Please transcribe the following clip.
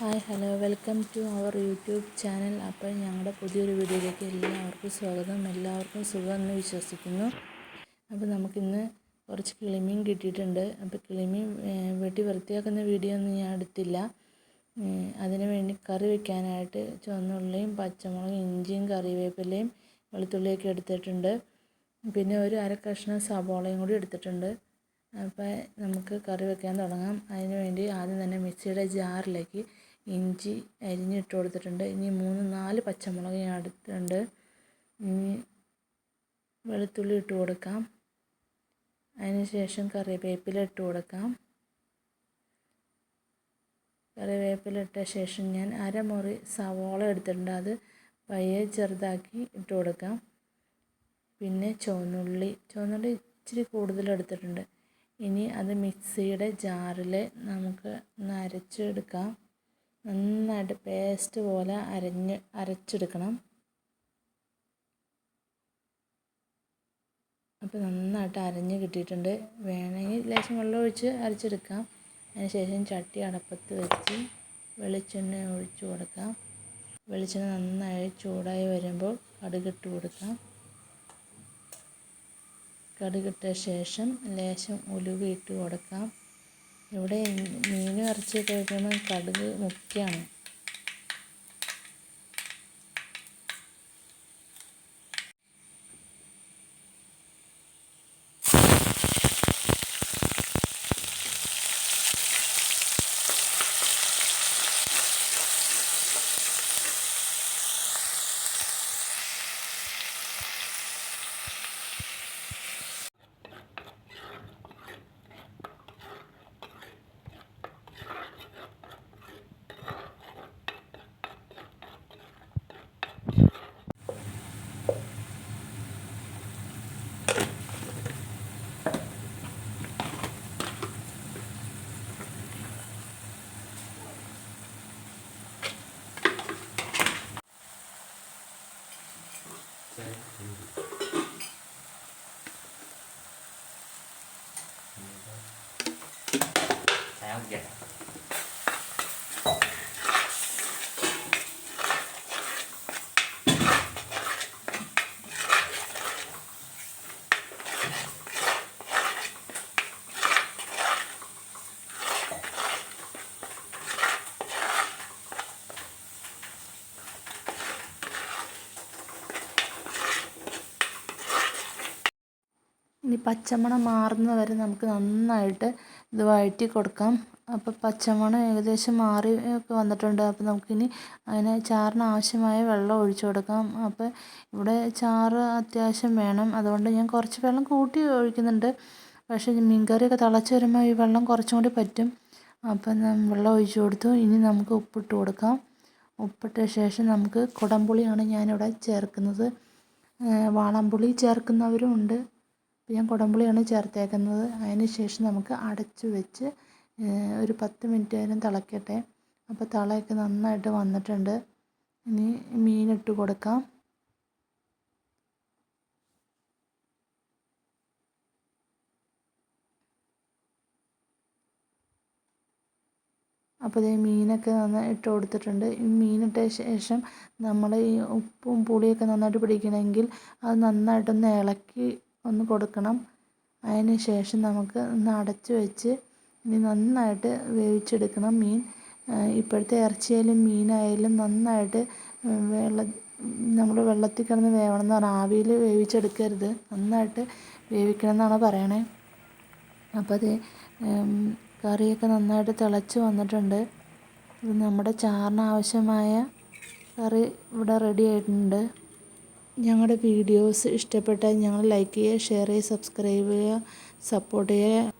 Hi hello. Welcome to our YouTube channel. അപ്പോൾ ഞങ്ങളുടെ പുതിയൊരു വീഡിയോയിലേക്ക് എല്ലാവർക്കും സ്വാഗതം. എല്ലാവർക്കും സുഖമെന്ന് വിശ്വസിക്കുന്നു. അപ്പോൾ നമുക്കിന്ന് കുറച്ച് കിളിമീൻ കിട്ടിയിട്ടുണ്ട്. അപ്പോൾ കിളിമീൻ വെട്ടി വൃത്തിയാക്കുന്ന വീഡിയോ ഒന്നും ഞാൻ എടുത്തില്ല. അതിന് വേണ്ടി കറി വെക്കാനായിട്ട് ചുവന്നുള്ളിയും പച്ചമുളകും ഇഞ്ചിയും കറിവേപ്പിലയും വെളുത്തുള്ളിയൊക്കെ എടുത്തിട്ടുണ്ട്. പിന്നെ ഒരു അര കഷ്ണം സബോളയും കൂടി എടുത്തിട്ടുണ്ട്. അപ്പോൾ നമുക്ക് കറി വെക്കാൻ തുടങ്ങാം. അതിന് വേണ്ടി ആദ്യം തന്നെ മിക്സിയുടെ ജാറിലേക്ക് ഇഞ്ചി അരിഞ്ഞിട്ട് കൊടുത്തിട്ടുണ്ട്. ഇനി മൂന്ന് നാല് പച്ചമുളക് ഞാൻ എടുത്തിട്ടുണ്ട് ഇനി വെളുത്തുള്ളി ഇട്ട് കൊടുക്കാം. അതിന് ശേഷം കറിവേപ്പില ഇട്ട് കൊടുക്കാം. കറിവേപ്പില ഇട്ട ശേഷം ഞാൻ അരമുറി സവോള എടുത്തിട്ടുണ്ട്. അത് പയ്യെ ചെറുതാക്കി ഇട്ട് കൊടുക്കാം. പിന്നെ ചുവന്നുള്ളി. ചുവന്നുള്ളി ഇച്ചിരി കൂടുതൽ എടുത്തിട്ടുണ്ട്. ഇനി അത് മിക്സിയുടെ ജാറിൽ നമുക്ക് ഒന്ന് അരച്ചെടുക്കാം നന്നായിട്ട് പേസ്റ്റ് പോലെ അരഞ്ഞ് അരച്ചെടുക്കണം. അപ്പോൾ നന്നായിട്ട് അരഞ്ഞ് കിട്ടിയിട്ടുണ്ട്. വേണമെങ്കിൽ ലേശം വെള്ളം ഒഴിച്ച് അരച്ചെടുക്കാം. അതിനുശേഷം ചട്ടി അടപ്പത്ത് വെച്ച് വെളിച്ചെണ്ണ ഒഴിച്ച് കൊടുക്കാം. വെളിച്ചെണ്ണ നന്നായി ചൂടായി വരുമ്പോൾ കടുകിട്ട് കൊടുക്കാം. കടുകിട്ട ശേഷം ലേശം ഉലുവ ഇട്ട് കൊടുക്കാം. ഇവിടെ മീൻ ഇറച്ചിയൊക്കെ വയ്ക്കുമ്പോൾ കടുക് മുഖ്യമാണ് ഇനി പച്ചമണം മാറുന്നത് വരെ നമുക്ക് നന്നായിട്ട് ഇത് വഴറ്റി കൊടുക്കാം. അപ്പോൾ പച്ചമണം ഏകദേശം മാറി ഒക്കെ വന്നിട്ടുണ്ട്. അപ്പോൾ നമുക്കിനി അതിന് ചാറിന് ആവശ്യമായ വെള്ളം ഒഴിച്ചു കൊടുക്കാം. അപ്പോൾ ഇവിടെ ചാറ് അത്യാവശ്യം വേണം. അതുകൊണ്ട് ഞാൻ കുറച്ച് വെള്ളം കൂട്ടി ഒഴിക്കുന്നുണ്ട്. പക്ഷേ മീൻകറിയൊക്കെ തിളച്ച് വരുമ്പോൾ ഈ വെള്ളം കുറച്ചും കൂടി പറ്റും. അപ്പം വെള്ളം ഒഴിച്ചു കൊടുത്തു. ഇനി നമുക്ക് ഉപ്പിട്ട് കൊടുക്കാം. ഉപ്പിട്ട ശേഷം നമുക്ക് കുടംപുളിയാണ് ഞാനിവിടെ ചേർക്കുന്നത്. വാളംപുളി ചേർക്കുന്നവരും ഉണ്ട്. ഞാൻ കുടംപുളിയാണ് ചേർത്തേക്കുന്നത്. അതിന് ശേഷം നമുക്ക് അടച്ചു വെച്ച് ഒരു പത്ത് മിനിറ്റ് നേരം തിളക്കട്ടെ. അപ്പോൾ തിളയൊക്കെ നന്നായിട്ട് വന്നിട്ടുണ്ട്. ഇനി മീനിട്ട് കൊടുക്കാം. അപ്പോൾ ഇതേ മീനൊക്കെ നന്നായി ഇട്ട് കൊടുത്തിട്ടുണ്ട്. ഈ മീനിട്ട ശേഷം നമ്മൾ ഈ ഉപ്പും പുളിയൊക്കെ നന്നായിട്ട് പിടിക്കണമെങ്കിൽ അത് നന്നായിട്ടൊന്ന് ഇളക്കി ഒന്ന് കൊടുക്കണം. അതിന് ശേഷം നമുക്ക് ഒന്ന് അടച്ച് വെച്ച് ഇനി നന്നായിട്ട് വേവിച്ചെടുക്കണം മീൻ. ഇപ്പോഴത്തെ ഇറച്ചിയായാലും മീനായാലും നന്നായിട്ട് വെള്ള നമ്മൾ വെള്ളത്തിൽ കിടന്ന് വേവണം എന്ന് പറഞ്ഞാൽ ആവിയിൽ വേവിച്ചെടുക്കരുത്. നന്നായിട്ട് വേവിക്കണം എന്നാണ് പറയണേ. അപ്പോൾ അത് കറിയൊക്കെ നന്നായിട്ട് തിളച്ച് വന്നിട്ടുണ്ട്. നമ്മുടെ ചാറിന് ആവശ്യമായ കറി ഇവിടെ റെഡി ആയിട്ടുണ്ട്. ഞങ്ങളുടെ വീഡിയോസ് ഇഷ്ടപ്പെട്ടാൽ ഞങ്ങൾ ലൈക്ക് ചെയ്യുക ഷെയർ ചെയ്യുക സബ്സ്ക്രൈബ് ചെയ്യുക സപ്പോർട്ട് ചെയ്യുക.